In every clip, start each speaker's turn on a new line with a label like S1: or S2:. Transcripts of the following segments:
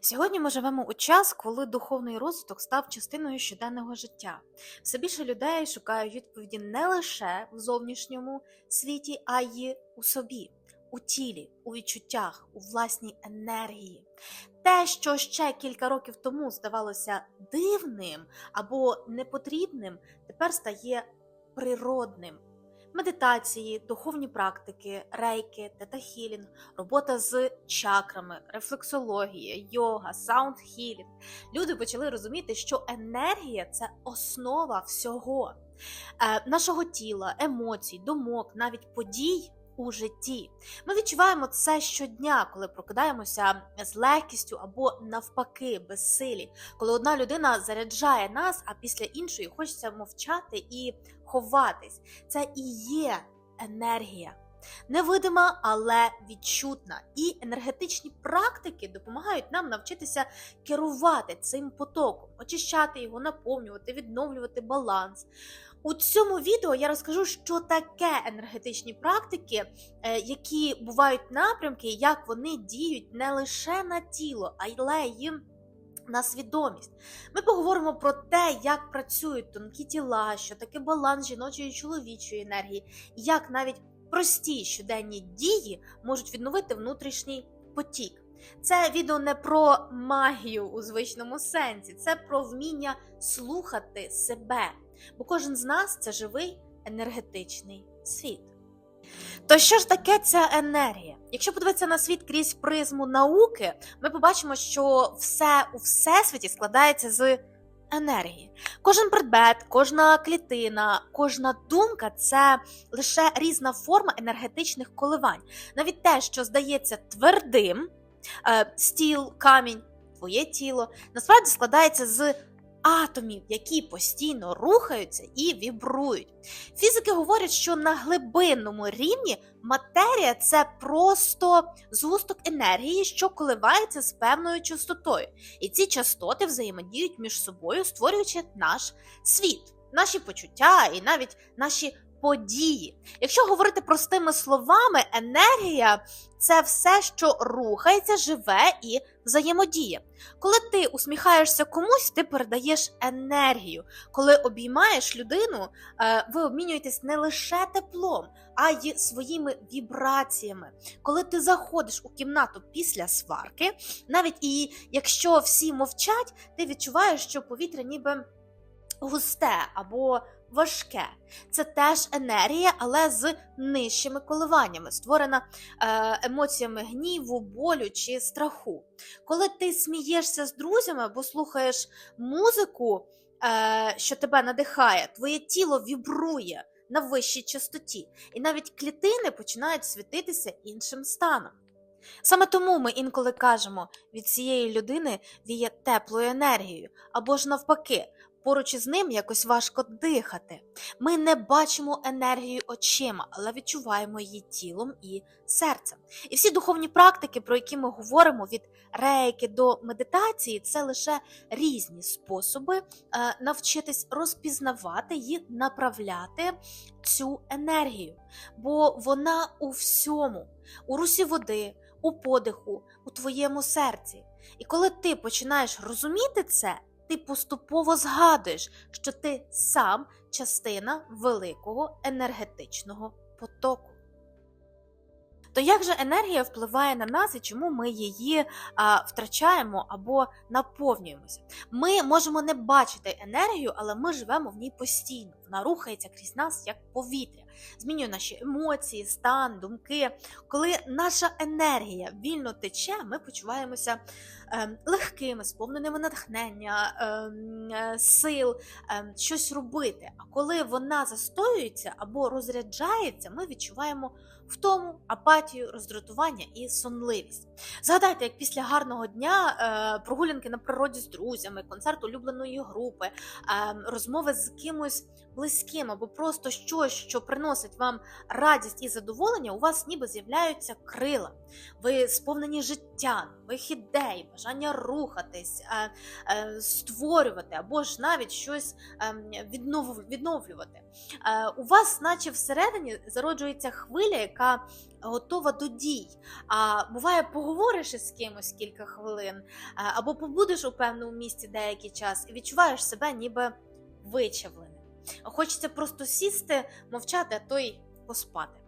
S1: Сьогодні ми живемо у час, коли духовний розвиток став частиною щоденного життя. Все більше людей шукають відповіді не лише в зовнішньому світі, а й у собі, у тілі, у відчуттях, у власній енергії. Те, що ще кілька років тому здавалося дивним або непотрібним, тепер стає природним. Медитації, духовні практики, рейки, тета-хілінг, робота з чакрами, рефлексологія, йога, саунд-хілінг. Люди почали розуміти, що енергія це основа всього е, нашого тіла, емоцій, думок, навіть подій. У житті ми відчуваємо це щодня, коли прокидаємося з легкістю або навпаки безсилі, коли одна людина заряджає нас, а після іншої хочеться мовчати і ховатись. Це і є енергія. Невидима, але відчутна. І енергетичні практики допомагають нам навчитися керувати цим потоком, очищати його, наповнювати, відновлювати баланс. У цьому відео я розкажу, що таке енергетичні практики, е, які бувають напрямки, як вони діють не лише на тіло, але й на свідомість. Ми поговоримо про те, як працюють тонкі тіла, що таке баланс жіночої і чоловічої енергії, як навіть прості щоденні дії можуть відновити внутрішній потік. Це відео не про магію у звичному сенсі, це про вміння слухати себе. Бо кожен з нас це живий енергетичний світ. То що ж таке ця енергія? Якщо подивитися на світ крізь призму науки, ми побачимо, що все у всесвіті складається з енергії. Кожен предмет, кожна клітина, кожна думка це лише різна форма енергетичних коливань. Навіть те, що здається твердим, стіл, камінь, твоє тіло, насправді складається з атомів, які постійно рухаються і вібрують. Фізики говорять, що на глибинному рівні матерія це просто згусток енергії, що коливається з певною частотою. І ці частоти взаємодіють між собою, створюючи наш світ, наші почуття і навіть наші події. Якщо говорити простими словами, енергія це все, що рухається, живе і взаємодіє. Коли ти усміхаєшся комусь, ти передаєш енергію. Коли обіймаєш людину, е, ви обмінюєтесь не лише теплом, а й своїми вібраціями. Коли ти заходиш у кімнату після сварки, навіть і якщо всі мовчать, ти відчуваєш, що повітря ніби густе або важке. Це теж енергія, але з нижчими коливаннями, створена е, емоціями гніву, болю чи страху. Коли ти смієшся з друзями або слухаєш музику, е, що тебе надихає, твоє тіло вібрує на вищій частоті, і навіть клітини починають світитися іншим станом. Саме тому ми інколи кажемо, від цієї людини віє теплою енергією, або ж навпаки, поруч із ним якось важко дихати. Ми не бачимо енергію очима, але відчуваємо її тілом і серцем. І всі духовні практики, про які ми говоримо від рейки до медитації, це лише різні способи е, навчитись розпізнавати і направляти цю енергію, бо вона у всьому, у русі води, у подиху, у твоєму серці. І коли ти починаєш розуміти це, ти поступово згадуєш, що ти сам частина великого енергетичного потоку. То як же енергія впливає на нас і чому ми її а, втрачаємо або наповнюємося? Ми можемо не бачити енергію, але ми живемо в ній постійно. Вона рухається крізь нас як повітря, змінює наші емоції, стан, думки. Коли наша енергія вільно тече, ми почуваємося легкими, сповненими натхнення, е, е, сил, е, щось робити. А коли вона застоюється або розряджається, ми відчуваємо втому, апатію, роздратування і сонливість. Згадайте, як після гарного дня е, прогулянки на природі з друзями, концерт улюбленої групи, розмови з кимось близьким або просто щось, що приносить вам радість і задоволення, у вас ніби з'являються крила. Ви сповнені життя, нових ідей, бажання рухатись, е, е, створювати або ж навіть щось віднов- відновлювати. Е, У вас, наче всередині, зароджується хвиля, яка готова до дій. А буває, поговориш із кимось кілька хвилин, е, або побудеш у певному місці деякий час і відчуваєш себе ніби вичавленим. Хочеться просто сісти, мовчати, а то й поспати.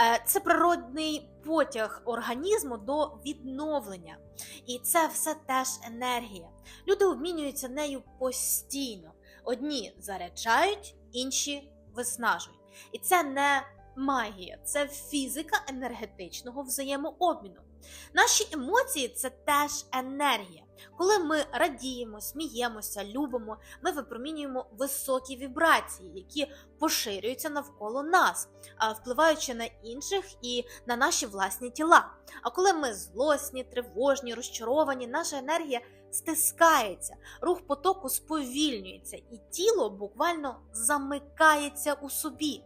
S1: Е, Це природний потяг організму до відновлення. І це все теж енергія. Люди обмінюються нею постійно. Одні заряджають, інші виснажують. І це не магія, це фізика енергетичного взаємообміну. Наші емоції це теж енергія. Коли ми радіємо, сміємося, любимо, ми випромінюємо високі вібрації, які поширюються навколо нас, впливаючи на інших і на наші власні тіла. А коли ми злосні, тривожні, розчаровані, наша енергія стискається, рух потоку сповільнюється, і тіло буквально замикається у собі.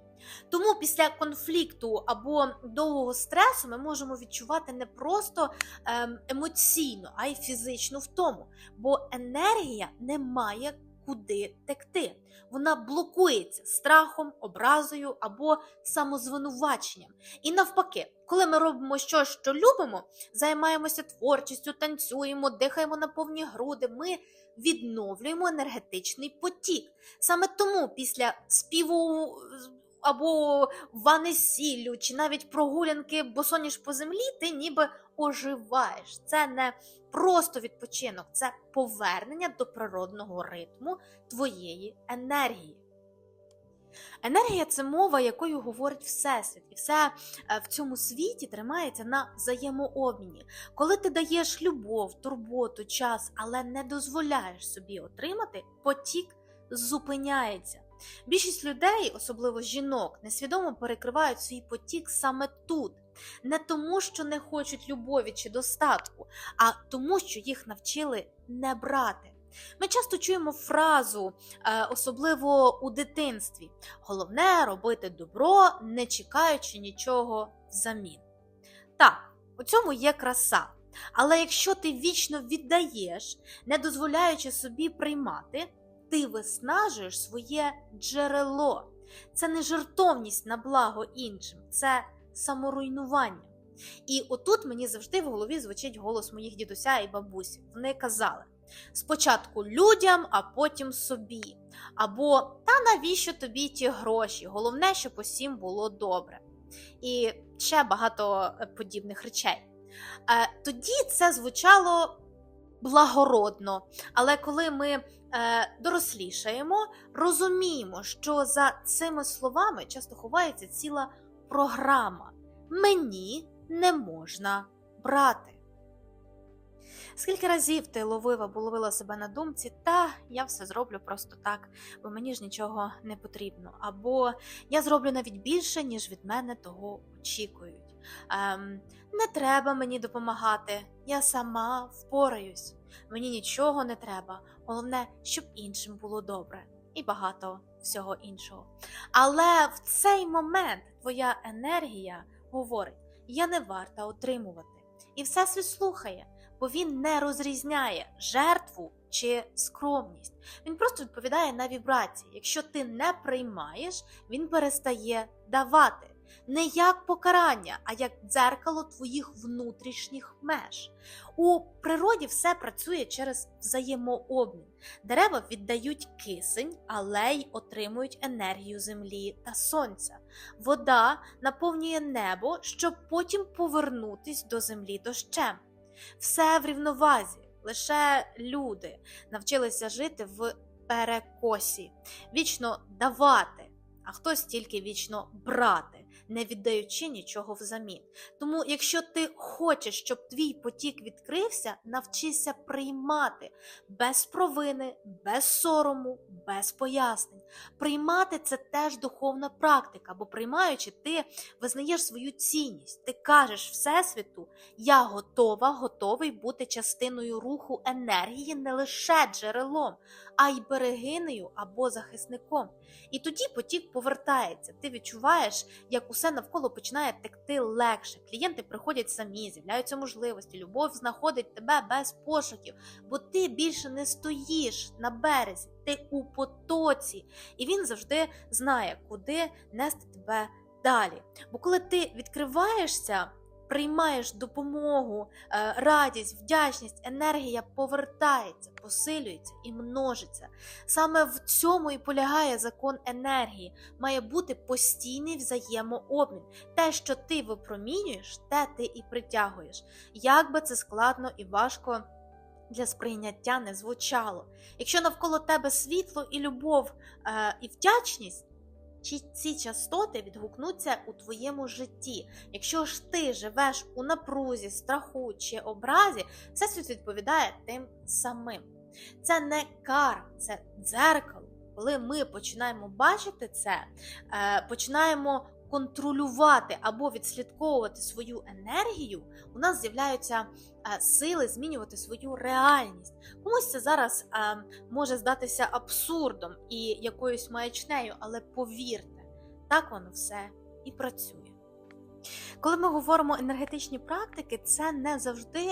S1: Тому після конфлікту або довгого стресу ми можемо відчувати не просто ем, емоційну, а й фізичну втому, бо енергія не має куди текти. Вона блокується страхом, образою або самозвинуваченням. І навпаки, коли ми робимо щось, що любимо, займаємося творчістю, танцюємо, дихаємо на повні груди, ми відновлюємо енергетичний потік. Саме тому після співу або вани сіллю, чи навіть прогулянки босоніж по землі, ти ніби оживаєш. Це не просто відпочинок, це повернення до природного ритму твоєї енергії. Енергія це мова, якою говорить Всесвіт, і все в цьому світі тримається на взаємообміні. Коли ти даєш любов, турботу, час, але не дозволяєш собі отримати, потік зупиняється. Більшість людей, особливо жінок, несвідомо перекривають свій потік саме тут. Не тому, що не хочуть любові чи достатку, а тому, що їх навчили не брати. Ми часто чуємо фразу, е, особливо у дитинстві: головне робити добро, не чекаючи нічого взамін. Так, у цьому є краса. Але якщо ти вічно віддаєш, не дозволяючи собі приймати, ти виснажуєш своє джерело. Це не жертовність на благо іншим, це саморуйнування. І отут мені завжди в голові звучить голос моїх дідуся і бабусі. Вони казали: спочатку людям, а потім собі. Або та навіщо тобі ті гроші? Головне, щоб усім було добре. І ще багато е, подібних речей. Е, Тоді це звучало благородно, але коли ми е, дорослішаємо, розуміємо, що за цими словами часто ховається ціла програма. Мені не можна брати. Скільки разів ти ловив або ловила себе на думці, та я все зроблю просто так, бо мені ж нічого не потрібно. Або я зроблю навіть більше, ніж від мене того очікують. Ем, не треба мені допомагати, я сама впораюсь. Мені нічого не треба. Головне, щоб іншим було добре і багато всього іншого. Але в цей момент твоя енергія говорить: я не варта отримувати. І всесвіт слухає, бо він не розрізняє жертву чи скромність. Він просто відповідає на вібрації. Якщо ти не приймаєш, він перестає давати. Не як покарання, а як дзеркало твоїх внутрішніх меж. У природі все працює через взаємообмін. Дерева віддають кисень, але й отримують енергію землі та сонця. Вода наповнює небо, щоб потім повернутись до землі дощем. Все в рівновазі, лише люди навчилися жити в перекосі, вічно давати, а хтось тільки вічно брати не віддаючи нічого взамін. Тому, якщо ти хочеш, щоб твій потік відкрився, навчися приймати без провини, без сорому, без пояснень. Приймати це теж духовна практика, бо приймаючи, ти визнаєш свою цінність. Ти кажеш Всесвіту, я готова, готовий бути частиною руху енергії не лише джерелом, а й берегинею або захисником. І тоді потік повертається. Ти відчуваєш, як усе навколо починає текти легше. Клієнти приходять самі, з'являються можливості, любов знаходить тебе без пошуків, бо ти більше не стоїш на березі, ти у потоці, і він завжди знає, куди нести тебе далі. Бо коли ти відкриваєшся, приймаєш допомогу, е, радість, вдячність, енергія повертається, посилюється і множиться. Саме в цьому і полягає закон енергії. Має бути постійний взаємообмін. Те, що ти випромінюєш, те ти і притягуєш. Як би це складно і важко. Для сприйняття не звучало. Якщо навколо тебе світло і любов е, і вдячність, чи ці частоти відгукнуться у твоєму житті. Якщо ж ти живеш у напрузі, страху чи образі, всесвіт відповідає тим самим. Це не кара, це дзеркало. Коли ми починаємо бачити це, е, починаємо контролювати або відслідковувати свою енергію, у нас з'являються е, сили змінювати свою реальність. Комусь це зараз е, може здатися абсурдом і якоюсь маячнею, але повірте, так воно все і працює. Коли ми говоримо енергетичні практики, це не завжди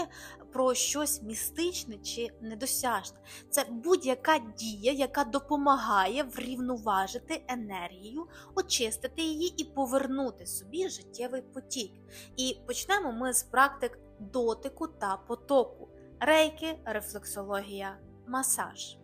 S1: про щось містичне чи недосяжне. Це будь-яка дія, яка допомагає врівноважити енергію, очистити її і повернути собі життєвий потік. І почнемо ми з практик дотику та потоку, рейки, рефлексологія, масаж.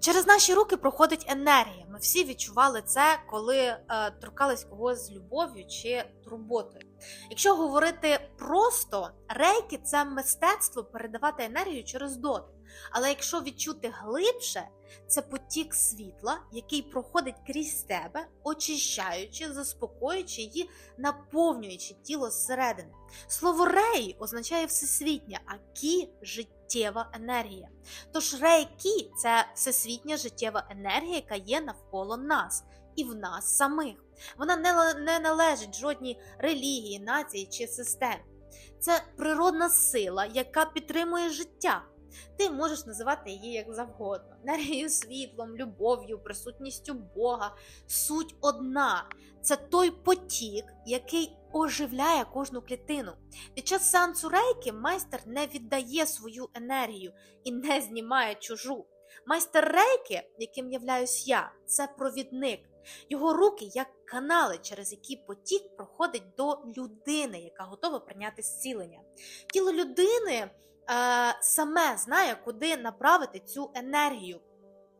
S1: Через наші руки проходить енергія. Ми всі відчували це, коли е, торкались когось з любов'ю чи турботою. Якщо говорити просто, рейки це мистецтво передавати енергію через дотик. Але якщо відчути глибше, це потік світла, який проходить крізь тебе, очищаючи, заспокоюючи її, наповнюючи тіло зсередини. Слово рей означає всесвітня, а кі життєва енергія. Тож рейкі це всесвітня життєва енергія, яка є навколо нас і в нас самих. Вона не, належить жодній релігії, нації чи системі. Це природна сила, яка підтримує життя. Ти можеш називати її як завгодно: енергією, світлом, любов'ю, присутністю Бога. Суть одна це той потік, який оживляє кожну клітину. Під час сеансу рейки майстер не віддає свою енергію і не знімає чужу. Майстер рейки, яким являюсь я, це провідник. Його руки як канали, через які потік проходить до людини, яка готова прийняти зцілення. Тіло людини саме знає, куди направити цю енергію.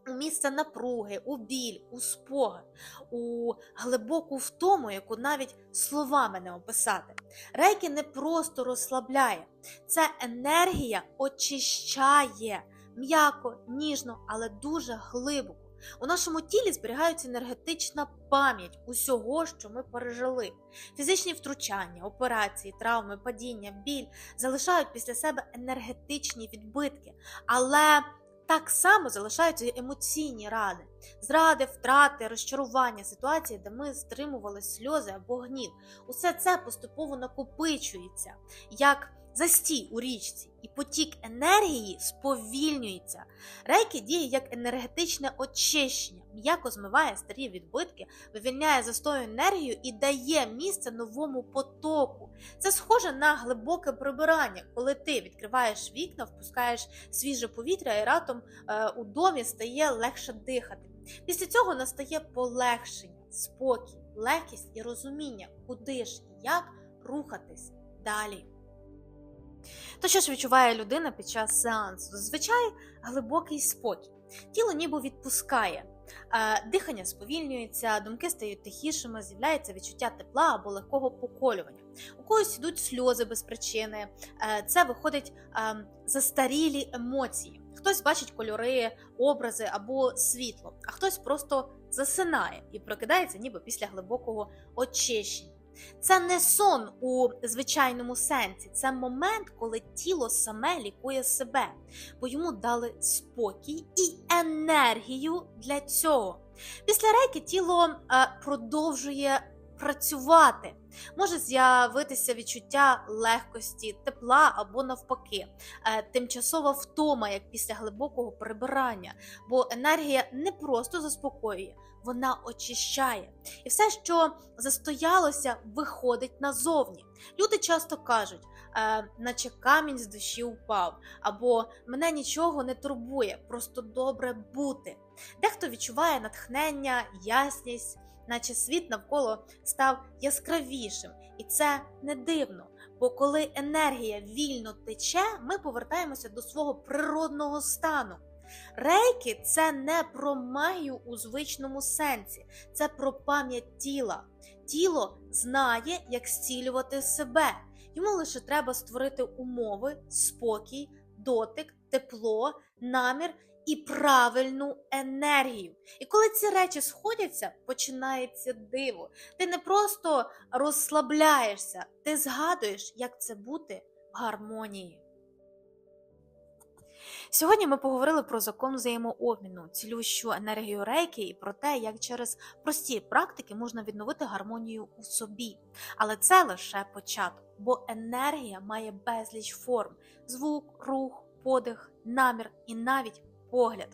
S1: У місце напруги, у біль, у спогад, у глибоку втому, яку навіть словами не описати. Рейки не просто розслабляє, це енергія очищає м'яко, ніжно, але дуже глибоко. У нашому тілі зберігається енергетична пам'ять усього, що ми пережили. Фізичні втручання, операції, травми, падіння, біль залишають після себе енергетичні відбитки, але так само залишаються емоційні рани, зради, втрати, розчарування, ситуації, де ми стримували сльози або гнів. Усе це поступово накопичується. як застій у річці, і потік енергії сповільнюється. Рейки діє як енергетичне очищення, м'яко змиває старі відбитки, вивільняє застою енергію і дає місце новому потоку. Це схоже на глибоке прибирання, коли ти відкриваєш вікна, впускаєш свіже повітря, і ратом е, у домі стає легше дихати. Після цього настає полегшення, спокій, легкість і розуміння, куди ж і як рухатись далі. То що ж відчуває людина під час сеансу? Зазвичай глибокий спокій. Тіло ніби відпускає, дихання сповільнюється, думки стають тихішими, з'являється відчуття тепла або легкого поколювання. У когось йдуть сльози без причини, це виходить застарілі емоції. Хтось бачить кольори, образи або світло, а хтось просто засинає і прокидається ніби після глибокого очищення. Це не сон у звичайному сенсі, це момент, коли тіло саме лікує себе, бо йому дали спокій і енергію для цього. Після рейки тіло е, продовжує працювати. Може з'явитися відчуття легкості, тепла або навпаки, е, тимчасова втома, як після глибокого прибирання, бо енергія не просто заспокоює, вона очищає. І все, що застоялося, виходить назовні. Люди часто кажуть, е, наче камінь з душі упав, або мене нічого не турбує, просто добре бути. Дехто відчуває натхнення, ясність, наче світ навколо став яскравішим, і це не дивно. Бо коли енергія вільно тече, ми повертаємося до свого природного стану. Рейки це не про магію у звичному сенсі, це про пам'ять тіла. Тіло знає, як зцілювати себе. Йому лише треба створити умови, спокій, дотик, тепло, намір і правильну енергію. І коли ці речі сходяться, починається диво. Ти не просто розслабляєшся, ти згадуєш, як це бути в гармонії. Сьогодні ми поговорили про закон взаємообміну, цілющу енергію рейки і про те, як через прості практики можна відновити гармонію у собі. Але це лише початок, бо енергія має безліч форм: звук, рух, подих, намір і навіть погляд.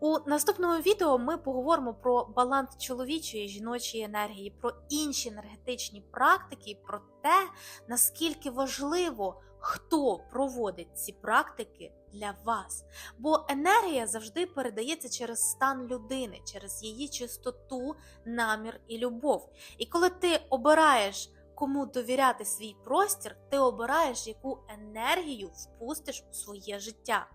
S1: У наступному відео ми поговоримо про баланс чоловічої і жіночої енергії, про інші енергетичні практики, про те, наскільки важливо, хто проводить ці практики для вас. Бо енергія завжди передається через стан людини, через її чистоту, намір і любов. І коли ти обираєш, кому довіряти свій простір, ти обираєш, яку енергію впустиш у своє життя.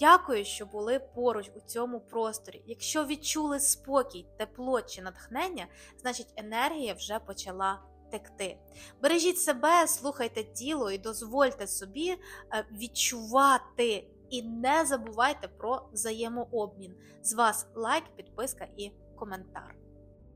S1: Дякую, що були поруч у цьому просторі. Якщо відчули спокій, тепло чи натхнення, значить енергія вже почала текти. Бережіть себе, слухайте тіло і дозвольте собі е, відчувати. І не забувайте про взаємообмін. З вас лайк, підписка і коментар.